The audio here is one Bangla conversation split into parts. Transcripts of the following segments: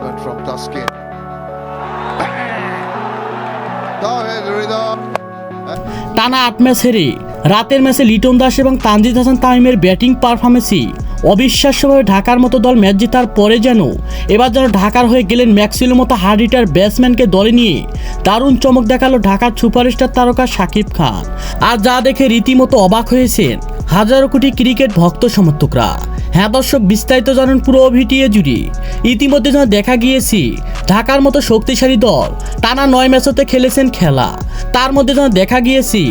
batsman from Rida. টানা আট ম্যাচ হেরে, রাতের ম্যাচে লিটন দাস এবং তানজিদ হাসান তামিমের ব্যাটিং পারফরমেন্সই অবিশ্বাস্যভাবে ঢাকার মতো দল ম্যাচ জেতার পরে যেন, এবার যেন ঢাকার হয়ে গেলেন ম্যাক্সিলোর মতো হার্ড হিটার ব্যাটসম্যানকে দলে নিয়ে। দারুণ চমক দেখাল ঢাকার সুপারস্টার তারকা শাকিব খান। আর যা দেখে রীতিমতো অবাক হয়েছেন হাজারো কোটি ক্রিকেট ভক্ত সমর্থকরা। হ্যাঁ দর্শক, বিস্তারিত জানুন পুরো ভিটিএ জুড়ে। ইতিমধ্যে যেন দেখা গিয়েছি, ঢাকার মতো শক্তিশালী দল টানা নয় ম্যাচতে খেলেছেন খেলা। তার মধ্যে যেন দেখা গিয়েছি,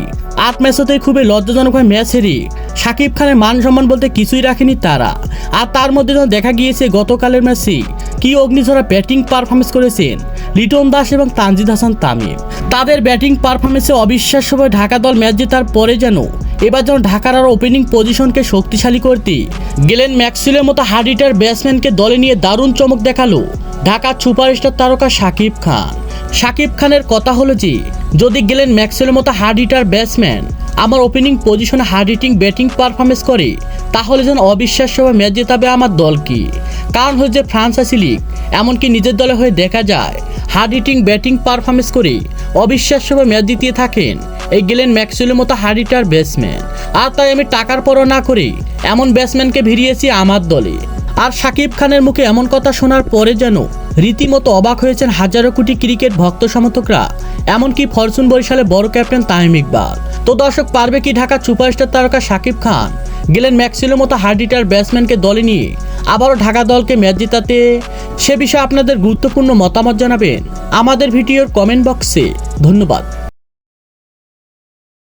আট ম্যাচতে খুবই লজ্জাজনকভাবে ম্যাচ হেরে। শাকিব খানের মান সম্মান বলতে কিছুই রাখেনি তারা। আর তার মধ্যে যেন দেখা গিয়েছে, গতকালের ম্যাচে কি অগ্নিঝরা ব্যাটিং পারফরমেন্স করেছেন লিটন দাস এবং তানজিদ হাসান তামিম। তাদের ব্যাটিং পারফরমেন্সে অবিশ্বাস্যভাবে ঢাকা দল ম্যাচ জেতার পরে যেন এবার যেন ঢাকার আরও ওপেনিং পজিশনকে শক্তিশালী করতে। গেলেন ম্যাক্সিলের মতো হার্ড হিটার ব্যাটসম্যানকে দলে নিয়ে দারুণ চমক দেখাল। ঢাকার সুপারস্টার তারকা শাকিব খান। শাকিব খানের কথা হলো যে, যদি গেলেন ম্যাক্সেলের মতো হার্ড হিটার ব্যাটসম্যান আমার opening position hard hitting batting performance করে, তাহলে যেন অবিশ্বাস্যভাবে ম্যাচ জেতাবে আমার দলকে। কারণ হচ্ছে ফ্রান্সাইসি লিগ, এমনকি নিজের দলে হয়ে দেখা যায় হার্ড হিটিং ব্যাটিং পারফরমেন্স করে অবিশ্বাস্যভাবে ম্যাচ জিতিয়ে থাকেন। এই গেলেন ম্যাক্সওয়েলের মতো হার্ড হিটার ব্যাটসম্যান। আর তাই আমি টাকার পরও না করে, এমন ব্যাটসম্যানকে ভিড়িয়েছি আমার দলে। আর সাকিব খানের মুখে এমন কথা শোনার পরে যেন রীতিমতো অবাক হয়েছেন হাজারো কোটি ক্রিকেট ভক্ত সমর্থকরা, এমনকি ফরচুন বরিশালে বড় ক্যাপ্টেন তামিম ইকবাল। তো দর্শক, পারবে কি ঢাকার সুপারস্টার তারকা শাকিব খান? গেলেন ম্যাক্সিলের মতো হার্ড হিটার ব্যাটসম্যানকে দলে নিয়ে। আবারও ঢাকা দলকে ম্যাচ জেতাতে সে বিষয়ে আপনাদের গুরুত্বপূর্ণ মতামত জানাবেন আমাদের ভিডিওর কমেন্ট বক্সে। ধন্যবাদ।